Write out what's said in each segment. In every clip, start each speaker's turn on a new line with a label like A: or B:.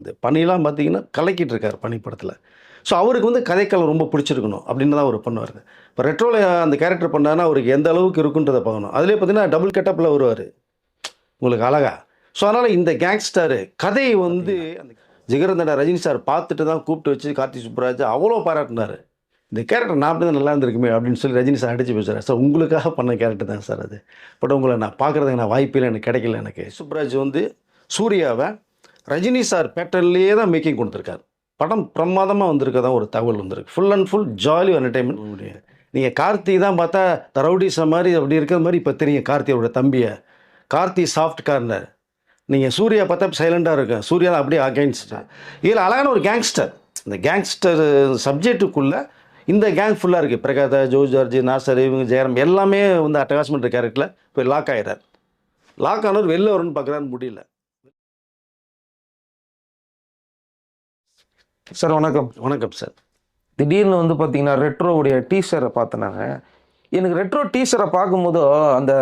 A: இந்த பணியெல்லாம் பார்த்தீங்கன்னா கலக்கிட்டு இருக்கார் பனி படத்தில் ஸோ அவருக்கு வந்து கதைக்களம் ரொம்ப பிடிச்சிருக்கணும் அப்படின்னு தான் அவர் பண்ணுவார். இப்போ ரெட்ரோவில் அந்த கேரக்டர் பண்ணாருன்னா அவருக்கு எந்த அளவுக்கு இருக்குன்றதை பார்க்கணும். அதுலேயே பார்த்தீங்கன்னா டபுள் கெட்டப்பில் வருவார். உங்களுக்கு அழகா. ஸோ அதனால் இந்த கேங்ஸ்டரு கதை வந்து அந்த ஜிகரந்தடா ரஜினி சார் பார்த்துட்டு தான் கூப்பிட்டு வச்சு கார்த்தி சுப்ராஜ் அவ்வளோ பாராட்டினார். இந்த கேரக்டர் நான் தான் நல்லா இருந்திருக்குமே அப்படின்னு சொல்லி ரஜினி சார் அடிச்சு பேசுகிறார் சார் உங்களுக்காக பண்ண கேரக்டர் தான் சார் அது. பட் உங்களை நான் பார்க்குறதுக்கு நான் வாய்ப்பில்லை எனக்கு கிடைக்கல எனக்கு. சுப்ராஜ் வந்து சூர்யாவை ரஜினி சார் பேட்டர்ன்லேயே தான் மேக்கிங் கொடுத்துருக்காரு. படம் பிரமாதமாக வந்திருக்கதான் ஒரு தகவல் வந்திருக்கு. Full and full jolly entertainment நீங்கள் கார்த்தி தான் பார்த்தா ரவுடிச மாதிரி அப்படி இருக்கிற மாதிரி இப்போ தெரியும் கார்த்தியோட தம்பியை. கார்த்தி சாஃப்ட் கார்னர் நீங்கள் சூர்யா பார்த்தா சைலண்டாக இருக்கும் சூர்யா தான் அப்படியே அகைன்ஸ்ட் இதில் அழகான ஒரு கேங்ஸ்டர் இந்த கேங்ஸ்டர் சப்ஜெக்ட்டுக்குள்ளே இந்த கேங் ஃபுல்லாக இருக்குது பிரகாதா ஜோ ஜார்ஜ் நாசர் இவங்க ஜெயராம் எல்லாமே வந்து அட்டகாசமெண்ட் கேரக்டரில் போய் லாக் ஆகிறார் லாக் ஆனவர் வெளில வரும்னு பார்க்குறான்னு முடியல.
B: சார் வணக்கம்.
A: வணக்கம் சார்.
B: திடீர்னு வந்து பார்த்தீங்கன்னா ரெட்ரோவுடைய டீசரை பார்த்தேன் நான் எனக்கு ரெட்ரோ டீசரை பார்க்கும்போதோ அந்த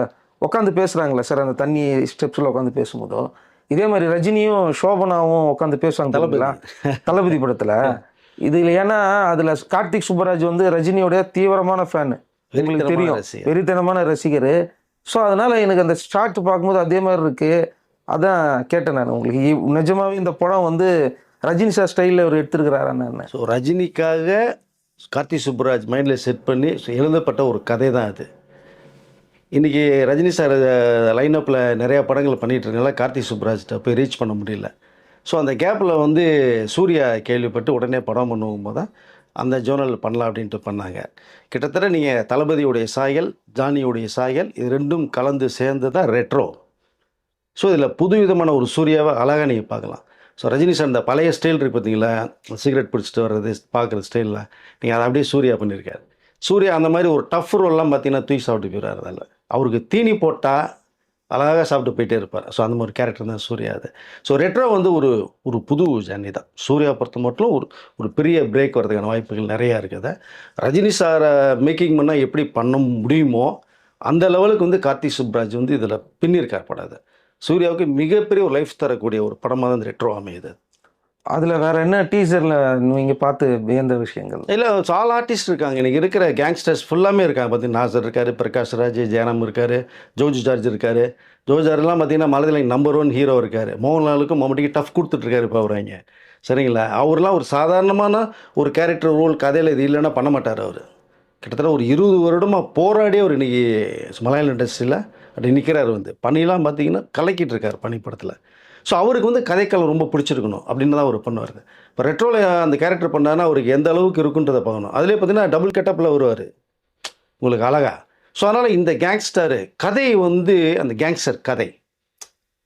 B: உட்காந்து பேசுகிறாங்களே சார் அந்த தண்ணி ஸ்டெப்ஸில் உட்காந்து பேசும்போதோ இதே மாதிரி ரஜினியும் சோபனாவும் உட்காந்து பேசுவாங்க
A: தளபதி.
B: தளபதி படத்தில். இதில் ஏன்னா அதில் கார்த்திக் சுப்பராஜ் வந்து ரஜினியோடைய தீவிரமான ஃபேனு உங்களுக்கு
A: வெறித்தனமான
B: தெரியும். வெறித்தனமான ரசிகர். ஸோ அதனால எனக்கு அந்த ஸ்டார்ட் பார்க்கும்போது அதே மாதிரி இருக்கு. அதான் கேட்டேன் நான் உங்களுக்கு. நிஜமாவே இந்த படம் வந்து ரஜினி சார் ஸ்டைலில் அவர் எடுத்திருக்கிறாரா என்ன?
A: ஸோ ரஜினிக்காக கார்த்தி சுப்ராஜ் மைண்டில் செட் பண்ணி எழுதப்பட்ட ஒரு கதை தான் அது. இன்றைக்கி ரஜினி சார் லைனப்பில் நிறையா படங்கள் பண்ணிகிட்டு இருக்கனால கார்த்தி சுப்ராஜ்கிட்ட போய் ரீச் பண்ண முடியல. ஸோ அந்த கேப்பில் வந்து சூர்யா கேள்விப்பட்டு உடனே படம் பண்ணுவோம் போது தான் அந்த ஜோனல் பண்ணலாம் அப்படின்ட்டு பண்ணாங்க. கிட்டத்தட்ட நீங்கள் தளபதியுடைய சாயல் ஜானியுடைய சாயல் இது ரெண்டும் கலந்து சேர்ந்து தான் ரெட்ரோ ஸோ இதில் புது விதமான ஒரு சூர்யாவை அழகாக நீங்கள் பார்க்கலாம். ஸோ ரஜினி சார் இந்த பழைய ஸ்டைல் இருக்குது பார்த்தீங்களா சிகரெட் பிடிச்சிட்டு வர்றது பார்க்குற ஸ்டைலில் நீங்கள் அதை அப்படியே சூர்யா பண்ணியிருக்காரு சூர்யா அந்த மாதிரி ஒரு டஃப் ரோல்லாம் பார்த்தீங்கன்னா தூக்கி சாப்பிட்டு போயிடுறாரு அதில். அவருக்கு தீனி போட்டால் அழகாக சாப்பிட்டு போயிட்டே இருப்பார். ஸோ அந்த மாதிரி கேரக்டர் தான் சூர்யா அது. ஸோ ரெட்ரோ வந்து ஒரு ஒரு புது ஜர்னி தான். சூர்யா பொறுத்த மட்டும் ஒரு ஒரு பெரிய பிரேக் வரதுக்கான வாய்ப்புகள் நிறையா இருக்குது ரஜினி சாரை மேக்கிங் பண்ணால் எப்படி பண்ண முடியுமோ அந்த லெவலுக்கு வந்து கார்த்திக் சுப்ராஜ் வந்து இதில் பின்னிருக்கார் படம் சூர்யாவுக்கு மிகப்பெரிய ஒரு லைஃப் தரக்கூடிய ஒரு படமாக தான் இந்த ரெட்ரோ அமையுது.
B: அதில் வேற என்ன டீசரில் நீங்கள் பார்த்து வியந்த விஷயங்கள்?
A: இல்லை ஆல் ஆர்டிஸ்ட் இருக்காங்க. இன்றைக்கி இருக்கிற கேங்ஸ்டர்ஸ் ஃபுல்லாமே இருக்காங்க. பார்த்தீங்கன்னா நாசர் இருக்கார் பிரகாஷ் ராஜ் ஜெயராம் இருக்கார் ஜோஜு ஜார்ஜ் இருக்கார். ஜோஜு ஜார்ஜ்லாம் பார்த்தீங்கன்னா மலதில் நம்பர் ஒன் ஹீரோ இருக்கார். மோகன்லாலுக்கும் மம்முட்டிக்கு டஃப் கொடுத்துட்ருக்காரு இப்போ அவர் இங்கே. சரிங்களா? அவர்லாம் ஒரு சாதாரணமான ஒரு கேரக்டர் ரோல் கதையில் இது இல்லைன்னா பண்ண மாட்டார் அவர். கிட்டத்தட்ட ஒரு இருபது வருடமாக போராடி அவர் இன்றைக்கி மலையாள இண்டஸ்ட்ரியில் அப்படி நிற்கிறார் வந்து. பனிலாம் பார்த்தீங்கன்னா கலக்கிட்டு இருக்கார் பனி படத்தில் ஸோ அவருக்கு வந்து கதைக்களம் ரொம்ப பிடிச்சிருக்கணும் அப்படின்னு தான் அவர் பண்ணுவார். இப்போ ரெட்ரோல அந்த கேரக்டர் பண்ணாருன்னா அவருக்கு எந்த அளவுக்கு இருக்குன்றதை பார்க்கணும். அதுலேயே பார்த்தீங்கன்னா டபுள் கெட்டப்பில் வருவார். உங்களுக்கு அழகா. ஸோ அதனால் இந்த கேங்ஸ்டரு கதை வந்து அந்த கேங்ஸ்டர் கதை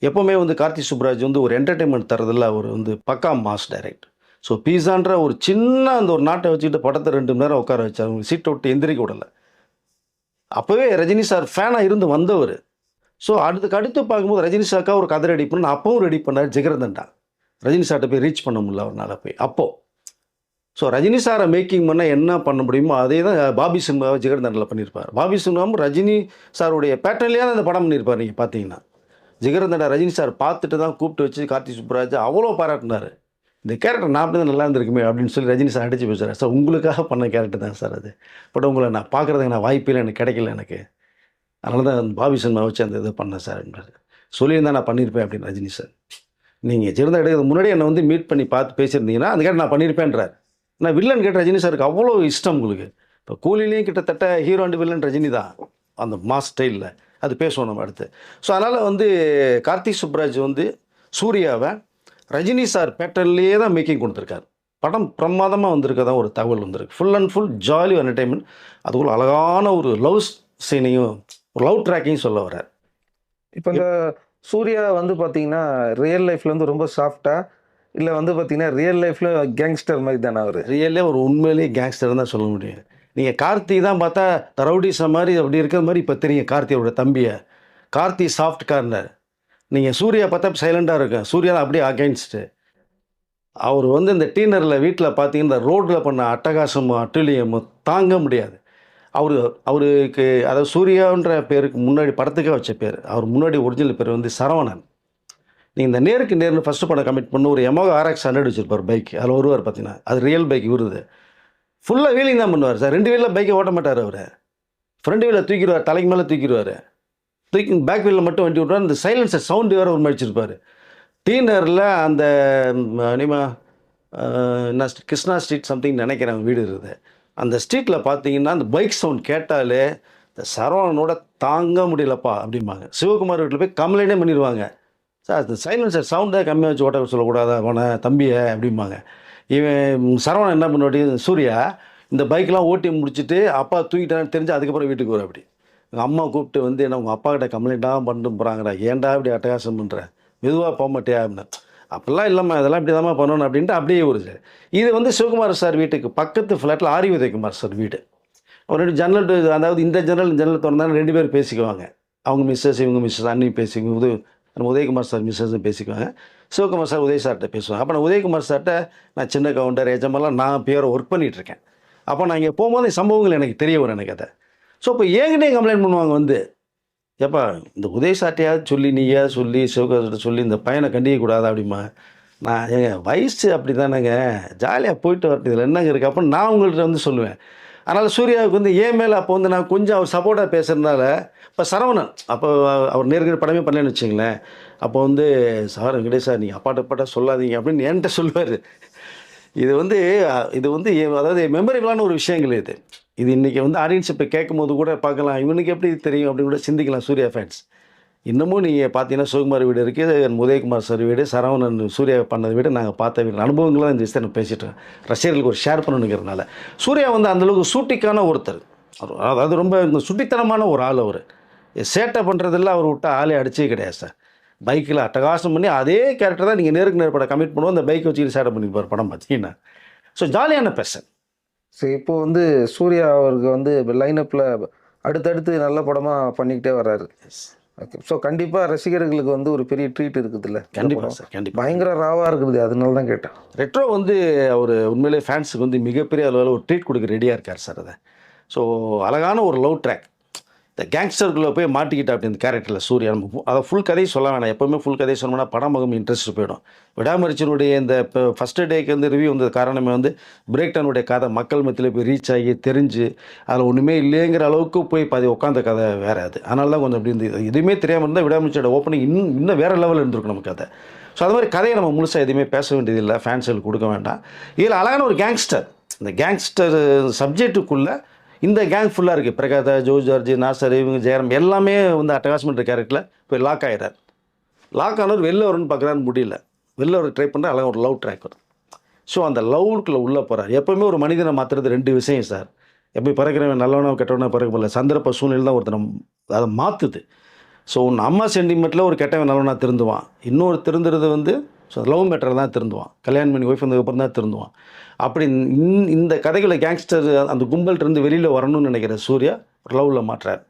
A: எப்போவுமே வந்து கார்த்தி சுப்ராஜ் வந்து ஒரு என்டர்டெயின்மெண்ட் தரதில்ல அவர் வந்து பக்கா மாஸ் டைரக்ட் ஸோ பீஸான்ற ஒரு சின்ன அந்த ஒரு நாட்டை வச்சுக்கிட்டு படத்தை ரெண்டு மணி நேரம் உட்கார வச்சார். அவங்க சீட்டை விட்டு எந்திரிக்க விடலை. அப்போவே ரஜினி சார் ஃபேனாக இருந்து வந்தவர். ஸோ அடுத்துக்கு அடுத்து பார்க்கும்போது ரஜினி சாக்கா ஒரு கதை ரெடி பண்ண அப்பவும் ரெடி பண்ணார் ஜெகரதண்டா ரஜினி சார்கிட்ட போய் ரீச் பண்ண முடியல அவரால் போய். அப்போது ஸோ ரஜினி சாரை மேக்கிங் பண்ணால் என்ன பண்ண முடியுமோ அதே தான் பாபி சிம்மாவை ஜிகர்தண்டில் பண்ணியிருப்பார். பாபி சிம்மாவும் ரஜினி சாருடைய பேட்டர்லேயே தான் அந்த படம் பண்ணியிருப்பார் நீங்கள் பார்த்தீங்கன்னா. ஜிகர்தண்டா ரஜினி சார் பார்த்துட்டு தான் கூப்பிட்டு வச்சு கார்த்தி சுப்ராஜ் அவ்வளோ பாராட்டினார். இந்த கேரக்டர் நான் தான் நல்லா இருந்திருக்குமே அப்படின்னு சொல்லி ரஜினி சார் அடிச்சு பேசுகிறார் சார் உங்களுக்காக பண்ண கேரக்டர் தான் சார் அது. பட் உங்களை நான் பார்க்குறதுக்கு நான் வாய்ப்பில்லை எனக்கு கிடைக்கல எனக்கு. அதனால தான் பாபி சினிமா வச்சு அந்த இதை பண்ணேன் சார் என்றார் சொல்லியிருந்தா நான் பண்ணியிருப்பேன் அப்படின்னு ரஜினி சார். நீங்கள் சிறந்த எடுக்கிறது முன்னாடி என்னை வந்து மீட் பண்ணி பார்த்து பேசியிருந்தீங்கன்னா அந்த கேட்டு நான் பண்ணியிருப்பேன்றார். நான் வில்லன் கேட்ட ரஜினி சாருக்கு அவ்வளோ இஷ்டம் உங்களுக்கு. இப்போ கூலிலையும் கிட்டத்தட்ட ஹீரோ அண்ட் வில்லன் ரஜினி தான். அந்த மாஸ் ஸ்டைலில் அது பேசுவோம் நம்ம அடுத்து. ஸோ அதனால் வந்து கார்த்திக் சுப்ராஜ் வந்து சூர்யாவை ரஜினி சார் பேட்டர்ன்லேயே தான் மேக்கிங் கொடுத்துருக்காரு. படம் பிரமாதமாக வந்திருக்கதான் ஒரு தகவல் வந்திருக்கு. Full and full jolly entertainment அதுக்குள்ள அழகான ஒரு லவ் சீனையும் ஒரு லவ் ட்ராக்கையும் சொல்ல வர்றார்.
B: இப்போ இந்த சூர்யா வந்து பார்த்தீங்கன்னா ரியல் லைஃப்ல வந்து ரொம்ப சாஃப்டா இல்லை வந்து பார்த்தீங்கன்னா ரியல் லைஃப்ல கேங்ஸ்டர் மாதிரி தானே அவர்?
A: ரியலே ஒரு உண்மையிலேயே கேங்ஸ்டர் தான் சொல்ல முடியும். நீங்கள் கார்த்தி தான் பார்த்தா ரவுடிச மாதிரி அப்படி இருக்கிற மாதிரி இப்போ தெரியும் கார்த்தியோட தம்பியை. கார்த்தி சாஃப்ட் கார்னர் நீங்கள் சூர்யா பார்த்தா சைலண்டாக இருக்கும் சூர்யா தான் அப்படியே அகைன்ஸ்ட்டு அவர் வந்து இந்த டீனரில் வீட்டில் பார்த்தீங்கன்னா ரோட்டில் பண்ண அட்டகாசமும் அட்டுழியமும் தாங்க முடியாது. அவர் அவருக்கு அதாவது சூர்யான்ற பேருக்கு முன்னாடி படத்துக்கே வச்ச பேர். அவர் முன்னாடி ஒரிஜினல் பேர் வந்து சரவணன். நீங்கள் இந்த நேருக்கு நேர்னு ஃபஸ்ட்டு படம் கமிட் பண்ணி ஒரு எமோக ஆர்எக்ஸ் ஹண்ட்ரட் வச்சிருப்பார் பைக் அதில் வருவார் பார்த்தீங்கன்னா அது ரியல் பைக் இவருது ஃபுல்லாக வீலிங் தான் பண்ணுவார் சார். ரெண்டு வீலில் பைக்கை ஓட்ட மாட்டார் அவர். ஃப்ரண்ட் வீலில் தூக்கிடுவார் தலைக்கு மேலே தூக்கிடுவார். தூக்கி பேக் வீலில் மட்டும் வண்டி விட்டுவார் அந்த சைலன்சர் சவுண்டு வேறு ஒரு வச்சிருப்பார். டீனரில் அந்த அனிமா என்ன கிருஷ்ணா ஸ்ட்ரீட் சம்திங் நினைக்கிறேன் வீடு இருக்குது. அந்த ஸ்ட்ரீட்டில் பார்த்தீங்கன்னா அந்த பைக் சவுண்ட் கேட்டாலே இந்த சரவணனோட தாங்க முடியலப்பா அப்படிம்பாங்க. சிவகுமார் வீட்டில் போய் கம்ப்ளைண்டே பண்ணிடுவாங்க சார் அந்த சைலன்சர் சவுண்டே கம்மியாக வச்சு ஓட்ட சொல்லக்கூடாது அவனை தம்பியை அப்படிம்பாங்க. இவன் சரவணன் என்ன பண்ணுவாட்டி சூர்யா இந்த பைக்கெலாம் ஓட்டி முடிச்சுட்டு அப்பா தூக்கிட்டான்னு தெரிஞ்சு அதுக்கப்புறம் வீட்டுக்கு வரும் அப்படி. எங்கள் அம்மா கூப்பிட்டு வந்து என்ன உங்கள் அப்பா கிட்ட கம்ப்ளைண்ட்டாக பண்ணிட்டு போகிறாங்கடா ஏன்டா இப்படி அட்டகாசம் பண்ணுற மெதுவாக போக மாட்டியா அப்படின்னு. அப்படிலாம் இல்லைம்மா இதெல்லாம் இப்படி தாம்மா பண்ணணும் அப்படின்ட்டு அப்படியே ஒரு இது வந்து சிவகுமார் சார் வீட்டுக்கு பக்கத்து ஃப்ளாட்டில் ஆரி உதயகுமார் சார் வீடு. ஒரு ரெண்டு ஜன்னல் டூ அதாவது இந்த ஜன்னல் ஜன்னல் திறந்தாலும் ரெண்டு பேர் பேசிக்குவாங்க. அவங்க மிஸ்ஸஸ் இவங்க மிஸ்ஸஸ் அண்ணி பேசிக்குவோம் உதவி நம்ம உதயகுமார் சார் மிஸ்ஸஸும் பேசிக்குவாங்க. சிவகுமார் சார் உதய சார்கிட்ட பேசுவாங்க. அப்போ நான் உதயகுமார் சார்கிட்ட நான் சின்ன கவுண்டர் ஏஜமெல்லாம் நான் பேரை ஒர்க் பண்ணிகிட்ருக்கேன் அப்போ நான் இங்கே போகும்போது சம்பவங்கள் எனக்கு தெரிய வரும் எனக்கு அதை. ஸோ இப்போ ஏங்கிட்டே கம்ப்ளைண்ட் பண்ணுவாங்க வந்து. ஏப்பா இந்த உதய சாட்டையாவது சொல்லி நீயா சொல்லி சிவகாசிட்ட சொல்லி இந்த பையனை கண்டிக்க கூடாது அப்படிமா? நான் எங்கள் வயசு அப்படி தானேங்க ஜாலியாக போயிட்டு வரட்டு இதில் என்னங்க இருக்குது அப்போ நான் உங்கள்கிட்ட வந்து சொல்லுவேன். அதனால் சூர்யாவுக்கு வந்து ஏன் மேலே அப்போ வந்து நான் கொஞ்சம் அவர் சப்போர்ட்டாக பேசுகிறதுனால இப்போ சரவணன் அப்போ அவர் நேர்கிற படமே பண்ணலன்னு வச்சுங்களேன் அப்போ வந்து சார் வெங்கடேஷ் சார் நீங்கள் அப்பாட்ட அப்பாட்ட சொல்லாதீங்க அப்படின்னு என்கிட்ட சொல்லுவார். இது வந்து இது வந்து அதாவது மெமரபிளான ஒரு விஷயங்கள் இது. இது இன்றைக்கி வந்து ஆடியன்ஸ் இப்போ கேட்கும் போது கூட பார்க்கலாம். இவனுக்கு எப்படி தெரியும் அப்படின்னு கூட சிந்திக்கலாம் சூர்யா ஃபேன்ஸ் இன்னமும் நீங்கள் பார்த்தீங்கன்னா சிவகுமார் வீடு இருக்குது உதயகுமார் சார் வீடு சரவணன் சூர்யா பண்ணது வீடு நாங்கள் பார்த்த வீடு. அனுபவங்களாக இந்த விஷயத்தை நான் பேசிட்டேன் ரசிகர்களுக்கு ஒரு ஷேர் பண்ணணுங்கிறதுனால. சூர்யா வந்து அந்தளவுக்கு சூட்டிக்கான ஒருத்தர். அதாவது ரொம்ப இந்த சுட்டித்தனமான ஒரு ஆள் அவர். சேட்டை பண்ணுறதில்ல அவர் விட்டா ஆளே அடிச்சே கிடையாது சார். பைக்கில் அட்டகாசம் பண்ணி அதே கேரக்டர் தான் நீங்கள் நேருக்கு நேர் படம் கமிட் பண்ணுவோம். அந்த பைக் வச்சுக்கிட்டு சேட்டை பண்ணிப்பார் படம் பார்த்தீங்கன்னா ஸோ ஜாலியான பெர்சன்
B: ஸோ இப்போ வந்து சூர்யா அவருக்கு வந்து லைனப்பில் அடுத்தடுத்து நல்ல படமாக பண்ணிக்கிட்டே வர்றாரு. ஓகே ஸோ கண்டிப்பாக ரசிகர்களுக்கு வந்து ஒரு பெரிய ட்ரீட் இருக்குதுல்ல
A: கண்டிப்பாக. சார் கண்டிப்பாக
B: பயங்கர ராவாக இருக்குது அதனால தான் கேட்டேன்.
A: ரெட்ரோ வந்து அவர் உண்மையிலே ஃபேன்ஸுக்கு வந்து மிகப்பெரிய அளவில் ஒரு ட்ரீட் கொடுக்க ரெடியாக இருக்கார் சார் அதை. ஸோ அழகான ஒரு லவ் ட்ராக் இந்த கேங்ஸ்டருக்குள்ளே போய் மாட்டிக்கிட்டா அப்படி இந்த கேரக்டரில் சூர்யா நம்ம அதை ஃபுல் கதையை சொல்ல வேணாம். எப்போவுமே ஃபுல் கதையை சொன்னோம்னா படம் மகம் இன்ட்ரெஸ்ட் போயிடும். விடாமரிச்சனுடைய இந்த இப்போ ஃபஸ்ட்டு டேக்கு வந்து ரிவ்யூ வந்தது காரணமே வந்து பிரேக்டனுடைய கதை மக்கள் மத்தியில் போய் ரீச் ஆகி தெரிஞ்சு அதில் ஒன்றுமே இல்லைங்கிற அளவுக்கு போய் பாதி உட்காந்த கதை வேறு அது. அதனால தான் கொஞ்சம் அப்படி இருந்தது. எதுவுமே தெரியாமல் இருந்தால் விடாமரிச்சோட ஓப்பனிங் இன்னும் இன்னும் வேறு லெவலில் இருந்திருக்கும் நம்ம கதை. ஸோ அது மாதிரி கதையை நம்ம முழுசாக எதுவுமே பேச வேண்டியதில்லை. ஃபேன்ஸுக்கு கொடுக்க வேண்டாம். இதில் அழகான ஒரு கேங்ஸ்டர் இந்த கேங்ஸ்டர் சப்ஜெக்ட்டுக்குள்ளே இந்த கேங் ஃபுல்லாக இருக்குது பிரகாதா ஜோ ஜார்ஜ் நாசர் இவங்க ஜெயராம் எல்லாமே வந்து அட்டகாசமெண்ட் கேரக்டரில் போய் லாக் ஆகிறார் லாக் ஆனவர் வெளில வரும்னு பார்க்குறான்னு முடியல. வெளில வர ட்ரை பண்ணுற அழகாக ஒரு லவ் ட்ராக் வருது ஸோ அந்த லவ்க்குள்ளே உள்ளே போகிறார் எப்போவுமே ஒரு மனிதனை மாற்றுறது ரெண்டு விஷயம் சார் எப்படி பிறக்கிறவன் நல்லவனோ கெட்டவனோ பிறக்க முடியல சந்தர்ப்ப சூழ்நிலை தான் ஒருத்தனை அதை மாற்றுது ஸோ உன் அம்மா சென்டிமெண்ட்டில் ஒரு கெட்டவன் நல்லவனாக திருந்துவான். இன்னொரு திருந்துறது வந்து ஸோ லவ் மேட்டரில் தான் திருந்துவான். கல்யாணம் பண்ணி ஒய்ஃப் வந்ததுக்கப்புறம் தான் திருந்துவான். அப்படி இந்த- இந்த கதைகளை கேங்ஸ்டர் அந்த கும்பல்கிட்ட இருந்து வெளியில் வரணும்னு நினைக்கிற சூர்யா ஒரு லவ்வில் மாட்டுறார்.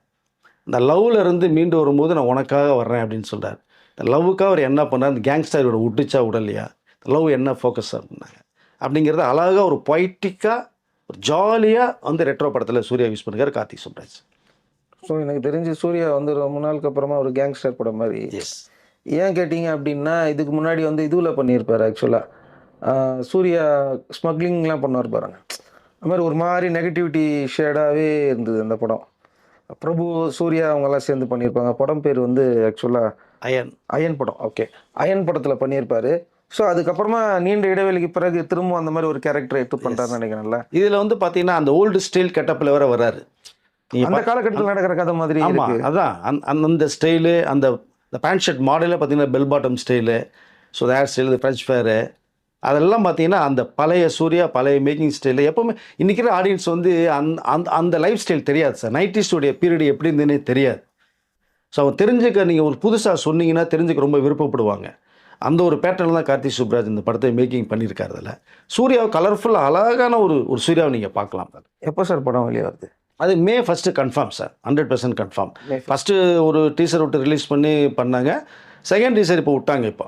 A: இந்த லவ்வில் இருந்து மீண்டு வரும்போது நான் உனக்காக வர்றேன் அப்படின்னு சொல்கிறார் இந்த லவ்வுக்காக அவர் என்ன பண்ணார்? அந்த கேங்ஸ்டரோட விட்டுச்சா விடலையா லவ் என்ன ஃபோக்கஸ் பண்ணாங்க அப்படிங்கிறத அழகாக ஒரு பொய்ட்டிக்காக ஒரு ஜாலியாக வந்து ரெட்ரோ படத்தில் சூர்யா யூஸ் பண்ணிருக்காரு கார்த்திக் சுப்ராஜ்.
B: ஸோ எனக்கு தெரிஞ்சு சூர்யா வந்து ரொம்ப நாளுக்கு அப்புறமா ஒரு கேங்ஸ்டர் படம் மாதிரி
A: எஸ்
B: ஏன் கேட்டிங்க அப்படின்னா இதுக்கு முன்னாடி வந்து இதுவில் பண்ணியிருப்பார் ஆக்சுவலாக சூர்யா ஸ்மக்லிங்லாம் பண்ணுவார் பாருங்க. அது மாதிரி ஒரு மாதிரி நெகட்டிவிட்டி ஷேடாகவே இருந்தது அந்த படம். பிரபு சூர்யா அவங்கெல்லாம் சேர்ந்து பண்ணியிருப்பாங்க. படம் பேர் வந்து ஆக்சுவலாக
A: அயன்.
B: அயன் படம். ஓகே அயன் படத்தில் பண்ணியிருப்பாரு. ஸோ அதுக்கப்புறமா நீண்ட இடைவெளிக்கு பிறகு திரும்ப அந்த மாதிரி ஒரு கேரக்டர் எடுத்து பண்ணுறாருன்னு நினைக்கிறேன்ல.
A: இதில் வந்து பார்த்தீங்கன்னா அந்த ஓல்டு ஸ்டைல் கெட்டப்பில் வேற வராரு
B: அந்த காலகட்டத்தில் நடக்கிற கதை மாதிரி
A: ஆமாம் அதான். அந்த ஸ்டைலு அந்த இந்த பேண்ட் ஷர்ட் மாடலே பார்த்தீங்கன்னா bell bottom style so hair style French fare அதெல்லாம் பார்த்தீங்கன்னா அந்த பழைய சூர்யா பழைய மேக்கிங் ஸ்டைலில் எப்போவுமே இன்றைக்கிற ஆடியன்ஸ் வந்து அந் அந்த அந்த லைஃப் ஸ்டைல் தெரியாது சார். நைன்டிஸ்டுடைய பீரியட் எப்படி இருந்துன்னே தெரியாது. ஸோ அவன் தெரிஞ்சுக்க நீங்கள் ஒரு புதுசாக சொன்னீங்கன்னா தெரிஞ்சுக்க ரொம்ப விருப்பப்படுவாங்க. அந்த ஒரு பேட்டர்னில் தான் கார்த்திக் சுப்ராஜ் இந்த படத்தை மேக்கிங் பண்ணியிருக்காரு அதில். சூர்யாவை கலர்ஃபுல்லாக அழகான ஒரு ஒரு சூர்யாவை நீங்கள் பார்க்கலாம்
B: எப்போ சார் படம் வெளியே வருது?
A: அது May first confirm sir hundred percent confirm first ஒரு டீசர் விட்டு ரிலீஸ் பண்ணி பண்ணாங்க. செகண்ட் டீசர் இப்போ விட்டாங்க இப்போ.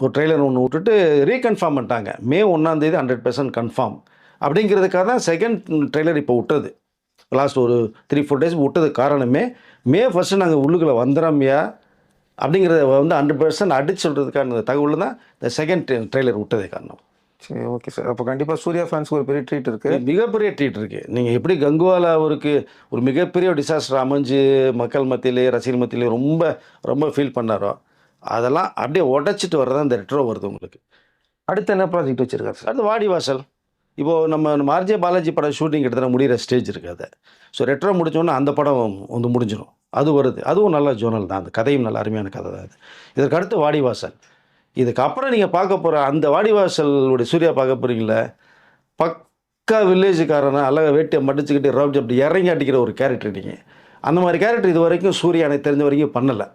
A: ஒரு ட்ரெய்லர் ஒன்று விட்டுட்டு ரீகன்ஃபார்ம் பண்ணிட்டாங்க. மே ஒன்றாந்தேதி ஹண்ட்ரட் பர்சன்ட் கன்ஃபார்ம் அப்படிங்கிறதுக்காக தான் செகண்ட் ட்ரெய்லர் இப்போ விட்டது. லாஸ்ட் ஒரு த்ரீ ஃபோர் டேஸ் விட்டது காரணமே மே ஃபஸ்ட்டு நாங்கள் உள்ளுக்குள்ளே வந்துடுறோம்யா அப்படிங்கிறத வந்து ஹண்ட்ரட் பர்சன்ட் அடிச்சு சொல்கிறதுக்கான தகவல் தான் இந்த செகண்ட் ட்ரெய்லர் விட்டதே காரணம்.
B: சரி ஓகே சார் அப்போ கண்டிப்பாக சூர்யா ஃபேன்ஸ்க்கு ஒரு பெரிய ட்ரீட் இருக்கு.
A: மிகப்பெரிய ட்ரீட் இருக்குது நீங்கள் எப்படி கங்குவாலா அவருக்கு ஒரு மிகப்பெரிய டிசாஸ்டர் அமைஞ்சு மக்கள் மத்தியிலே ரசிகர் மத்தியிலே ரொம்ப ரொம்ப ஃபீல் பண்ணாரோ அதெல்லாம் அப்படியே உடச்சிட்டு வர்றதா இந்த ரெட்ரோ வருது உங்களுக்கு.
B: அடுத்து என்ன ப்ராஜெக்ட் வச்சிருக்காரு சார்
A: அடுத்து வாடிவாசல் இப்போது நம்ம நம்ம ஆர்ஜே பாலாஜி படம் ஷூட்டிங் கிட்டத்தட்ட முடிகிற ஸ்டேஜ் இருக்குது அது. ஸோ ரெட்ரோ முடிச்சோன்னே அந்த படம் வந்து முடிஞ்சிடும் அது வருது. அதுவும் நல்ல ஜோனல் தான். அந்த கதையும் நல்ல அருமையான கதை தான் அது. இதற்கு அடுத்து வாடிவாசல் இதுக்கப்புறம் நீங்கள் பார்க்க போகிற அந்த வாடிவாசலுடைய சூர்யா பார்க்க போகிறீங்களே பக்கா வில்லேஜுக்காரனா அழகாக வேட்டியை மடிச்சுக்கிட்டு ரவுட் அப்படி இறங்கி அடிக்கிற ஒரு கேரக்டர் நீங்கள் அந்த மாதிரி கேரக்டர் இது வரைக்கும் சூர்யா எனக்கு தெரிஞ்ச வரைக்கும் பண்ணலை.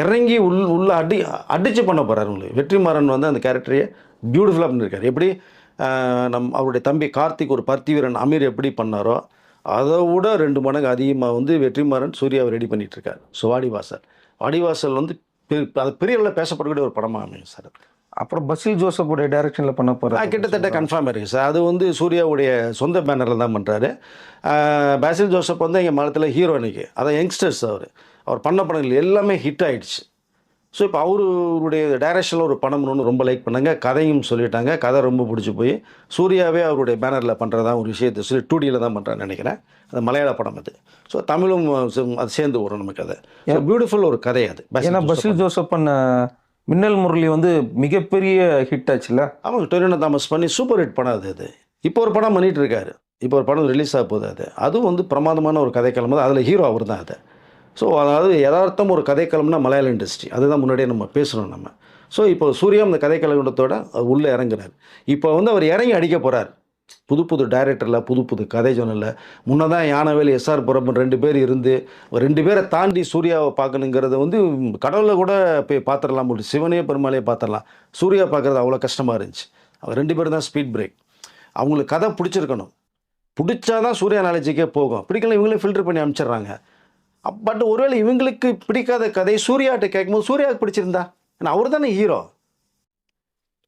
A: இறங்கி உள் உள்ள அடி அடித்து பண்ண போகிறார் உங்களுக்கு. வெற்றிமாறன் வந்து அந்த கேரக்டரையே பியூட்டிஃபுல்லாக பண்ணியிருக்காரு எப்படி நம் அவருடைய தம்பி கார்த்திக் ஒரு பருத்தி வீரன் அமீர் எப்படி பண்ணாரோ அதை விட ரெண்டு மடங்கு அதிகமாக வந்து வெற்றிமாறன் சூர்யாவை ரெடி பண்ணிகிட்ருக்கார் ஸோ வாடிவாசல். வாடிவாசல் வந்து அது பெரிய அளவில் பேசப்படக்கூடிய ஒரு படமாக அமையும் சார்
B: அப்புறம் பசில் ஜோசப்புடைய டைரக்ஷனில் பண்ண
A: ஆ,
B: போகிறார்
A: கிட்டத்தட்ட கன்ஃபார்ம் இருக்குது சார். அது வந்து சூர்யாவுடைய சொந்த பேனரில் தான் பண்ணுறாரு பேசில் ஜோசப் வந்து எங்கள் மலத்தில் ஹீரோ அன்னைக்கு. அதான் யங்ஸ்டர்ஸ் அவர். அவர் பண்ண படங்கள் எல்லாமே ஹிட் ஆயிடுச்சு. ஸோ இப்போ அவருடைய டைரக்ஷனில் ஒரு படம் பண்ணணும்னு ரொம்ப லைக் பண்ணாங்க. கதையும் சொல்லிட்டாங்க. கதை ரொம்ப பிடிச்சி போய் சூர்யாவே அவருடைய பேனரில் பண்ணுறதா ஒரு விஷயத்தை சொல்லி டூ டியில் தான் பண்ணுறான்னு நினைக்கிறேன். அது மலையாள படம் அது. ஸோ தமிழும் அது சேர்ந்து வரும் நமக்கு அது. பியூட்டிஃபுல் ஒரு கதை அது.
B: ஏன்னா பசில் ஜோசப் பண்ண மின்னல் முரளி வந்து மிகப்பெரிய ஹிட் ஆச்சுல்ல?
A: ஆமாங்க டொரினோ தாமஸ் பண்ணி சூப்பர் ஹிட் படம் அது அது. இப்போ ஒரு படம் பண்ணிட்டு இருக்காரு. இப்போ ஒரு படம் ரிலீஸ் ஆக போகுது அது. அதுவும் வந்து பிரமாதமான ஒரு கதைக்களம் தான். அதில் ஹீரோ அவர் தான் அது. ஸோ அதாவது யதார்த்தம் ஒரு கதைக்களம்னா மலையாள இண்டஸ்ட்ரி அதுதான் முன்னாடியே நம்ம பேசணும் நம்ம. ஸோ இப்போ சூர்யா அந்த கதைக்களத்தோட அவர் உள்ளே இறங்குறாரு. இப்போ வந்து அவர் இறங்கி அடிக்க போகிறார் புது புது டைரக்டரில் புது புது கதை ஜோனில் முன்னே தான் யானவேல் எஸ்ஆர் புரப்பன் ரெண்டு பேர் இருந்து ரெண்டு பேரை தாண்டி சூர்யாவை பார்க்கணுங்கிறத வந்து கடவுளை கூட போய் பார்த்துடலாம். முடியும் சிவனே பெருமாளையே பார்த்துடலாம். சூர்யா பார்க்குறது அவ்வளோ கஷ்டமாக இருந்துச்சு. அவர் ரெண்டு பேரும் தான் ஸ்பீட் பிரேக் அவங்களுக்கு கதை பிடிச்சிருக்கணும். பிடிச்சாதான் சூர்யா நாலேஜிக்கே போகும். பிடிக்கல இவங்களே ஃபில்டர் பண்ணி அனுப்பிச்சிடுறாங்க. பட் ஒருவேளை இவங்களுக்கு பிடிக்காத கதை சூர்யாட்ட கேட்கும்போது சூர்யாவுக்கு பிடிச்சிருந்தா? ஏன்னா அவர் தானே ஹீரோ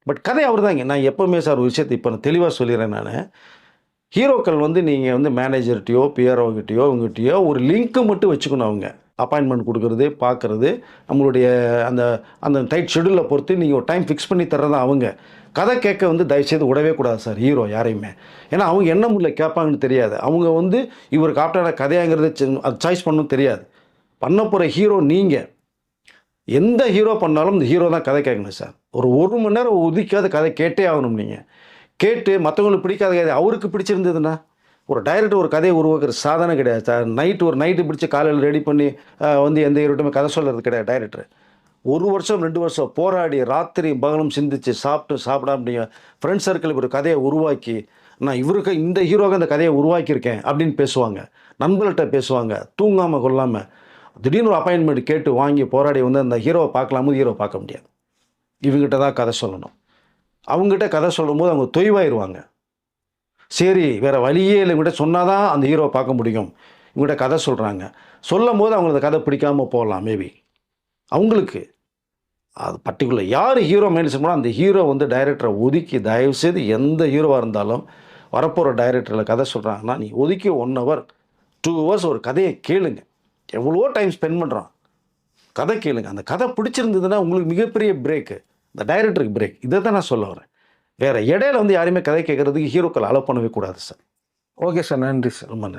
A: பட் கதை அவர் தாங்க நான் எப்போவுமே சார் ஒரு விஷயத்தை இப்போ நான் தெளிவாக சொல்லிடுறேன் நான். ஹீரோக்கள் வந்து நீங்கள் வந்து மேனேஜர்கிட்டையோ பிஆர்ஓகிட்டையோ உங்ககிட்டயோ ஒரு லிங்க்கு மட்டும் வச்சுக்கணும் அவங்க. அப்பாயின்மெண்ட் கொடுக்கறது பார்க்குறது நம்மளுடைய அந்த அந்த டைட் ஷெடியூலில் பொறுத்து நீங்கள் ஒரு டைம் ஃபிக்ஸ் பண்ணி தர்றதான் அவங்க. கதை கேட்க வந்து தயவுசெய்து விடவே கூடாது சார் ஹீரோ யாரையுமே. ஏன்னா அவங்க என்ன முடியல கேட்பாங்கன்னு தெரியாது. அவங்க வந்து இவர் காப்டான கதையாங்கிறது அது சாய்ஸ் பண்ணணும் தெரியாது. பண்ண போகிற ஹீரோ நீங்கள் எந்த ஹீரோ பண்ணாலும் இந்த ஹீரோ தான் கதை கேட்கணும் சார். ஒரு ஒரு மணி நேரம் ஒதுக்காத கதை கேட்டே ஆகணும் நீங்கள் கேட்டு மற்றவங்களுக்கு பிடிக்காத கதை அவருக்கு பிடிச்சிருந்ததுன்னா ஒரு டைரக்டர் ஒரு கதையை உருவாக்குற சாதனை கிடையாது சார். நைட்டு ஒரு நைட்டு பிடிச்சி காலையில் ரெடி பண்ணி வந்து எந்த ஹீரோட்டுமே கதை சொல்கிறது கிடையாது டைரக்டர் ஒரு வருஷம் ரெண்டு வருஷம் போராடி ராத்திரி பகலும் சிந்திச்சு சாப்பிட்டு சாப்பிடாம நீங்கள் ஃப்ரெண்ட் சர்க்கிள் ஒரு கதையை உருவாக்கி நான் இவருக்கு இந்த ஹீரோக்கு அந்த கதையை உருவாக்கியிருக்கேன் அப்படின்னு பேசுவாங்க. நண்பர்கள்ட்ட பேசுவாங்க. தூங்காமல் கொள்ளாமல் திடீர்னு ஒரு அப்பாயின்மெண்ட் கேட்டு வாங்கி போராடி வந்து அந்த ஹீரோவை பார்க்கலாமோ ஹீரோ பார்க்க முடியாது. இவங்ககிட்ட தான் கதை சொல்லணும். அவங்ககிட்ட கதை சொல்லும்போது அவங்க தொய்வாயிருவாங்க. சரி வேறு வழியே இல்லை. இவங்ககிட்ட சொன்னால் தான் அந்த ஹீரோவை பார்க்க முடியும். இவங்ககிட்ட கதை சொல்கிறாங்க சொல்லும் போது அவங்களுக்கு அந்த கதை பிடிக்காம போகலாம் மேபி அவங்களுக்கு. அது பர்டிகுலர் யார் ஹீரோ மெயின்டைன் பண்ணால் அந்த ஹீரோ வந்து டைரக்டரை ஒதுக்கி தயவுசெய்து எந்த ஹீரோவாக இருந்தாலும் வரப்போகிற டைரக்டரில் கதை சொல்கிறாங்கன்னா நீ ஒதுக்கி ஒன் ஹவர் டூ ஹவர்ஸ் ஒரு கதையை கேளுங்க. எவ்வளவோ டைம் ஸ்பெண்ட் பண்ணுறான் கதை கேளுங்க. அந்த கதை பிடிச்சிருந்ததுன்னா உங்களுக்கு மிகப்பெரிய பிரேக்கு இந்த டைரக்டருக்கு பிரேக் இதை தான் நான் சொல்ல வரேன். வேறு இடையில வந்து யாரையுமே கதை கேட்குறதுக்கு ஹீரோக்கள் அலோவ் பண்ணவே கூடாது சார்
B: ஓகே சார் நன்றி சார்
A: ரொம்ப நன்றி.